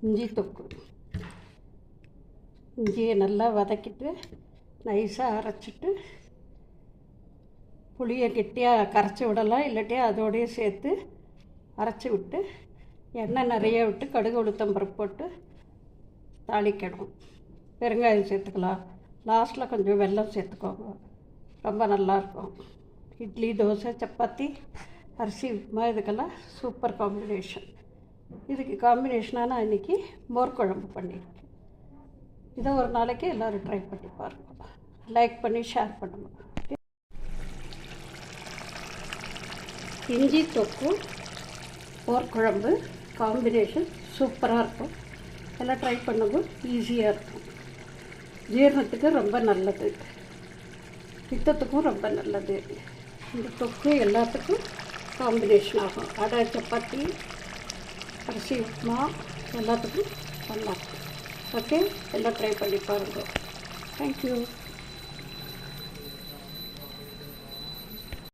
இஞ்சி தொக்கு இஞ்சியை நல்லா வதக்கிட்டு நைஸாக அரைச்சிட்டு புளியை கெட்டியாக கரைச்சி விடலாம் இல்லாட்டி அதோடய சேர்த்து அரைச்சி விட்டு எண்ணெய் நிறைய விட்டு கடுகு உளுத்தம் பருப்பு போட்டு தாளிக்கணும். பெருங்காயம் சேர்த்துக்கலாம். லாஸ்ட்டில் கொஞ்சம் வெல்லம் சேர்த்துக்கோங்க. ரொம்ப நல்லாயிருக்கும் இட்லி தோசை சப்பாத்தி அரிசி உப்புமா இதுக்கெல்லாம் சூப்பர் காம்பினேஷன் இதுக்கு காம்பினேஷனாக நான் இன்றைக்கி மோர் குழம்பு பண்ணியிருக்கேன் இதை ஒரு நாளைக்கு எல்லோரும் ட்ரை பண்ணி பாருங்கள் லைக் பண்ணி ஷேர் பண்ணுங்கள் இஞ்சி தொக்கு மோர் குழம்பு காம்பினேஷன் சூப்பராக இருக்கும். எல்லாம் ட்ரை பண்ணும்போது ஈஸியாக இருக்கும். ஜீரணத்துக்கு ரொம்ப நல்லது. பித்தத்துக்கும் ரொம்ப நல்லது. இந்த தொக்கு எல்லாத்துக்கும் காம்பினேஷன் ஆகும். அடை சப்பாத்தி அரிசி உப்புமா எல்லாத்துக்கும் நல்லாயிருக்கும் ஓகே எல்லாம் ட்ரை பண்ணி பாருங்கள் தேங்க்யூ